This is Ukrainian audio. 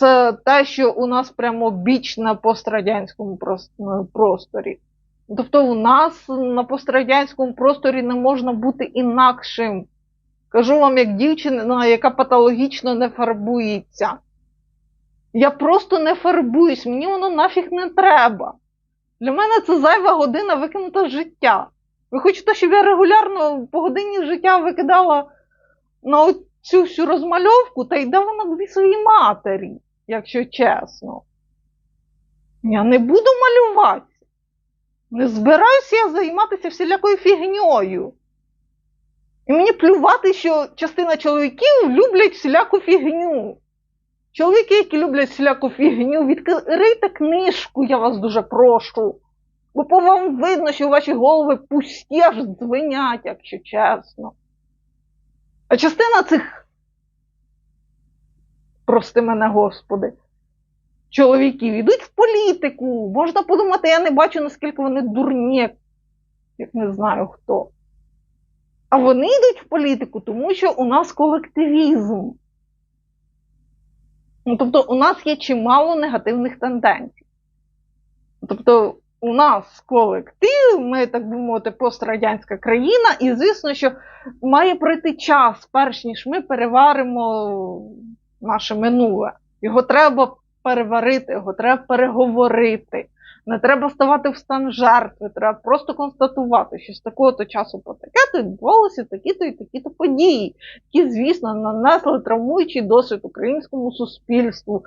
це те, що у нас прямо біч на пострадянському просторі. Тобто у нас на пострадянському просторі не можна бути інакшим. Кажу вам, як дівчина, яка патологічно не фарбується. Я просто не фарбуюсь, мені воно нафіг не треба. Для мене це зайва година викинута життя. Ви хочете, щоб я регулярно по годині життя викидала на цю всю розмальовку, та йде вона дві своїй матері, якщо чесно. Я не буду малювати. Не збираюся я займатися всілякою фігньою. І мені плювати, що частина чоловіків люблять всіляку фігню. Чоловіки, які люблять всіляку фігню, відкрийте книжку, я вас дуже прошу. Бо по вам видно, що ваші голови пусті аж дзвенять, якщо чесно. А частина цих, прости мене, Господи, чоловіків ідуть в політику. Можна подумати, я не бачу, наскільки вони дурні, як не знаю хто. А вони йдуть в політику, тому що у нас колективізм. Ну, тобто, у нас є чимало негативних тенденцій. Тобто, у нас колектив, ми, так би мовити, пострадянська країна, і звісно, що має пройти час, перш ніж ми переваримо наше минуле. Його треба переварити, його треба переговорити. Не треба ставати в стан жертви, треба просто констатувати, що з такого-то часу по таке-то відбувалися такі-то і такі-то події, які, звісно, нанесли травмуючий досвід українському суспільству,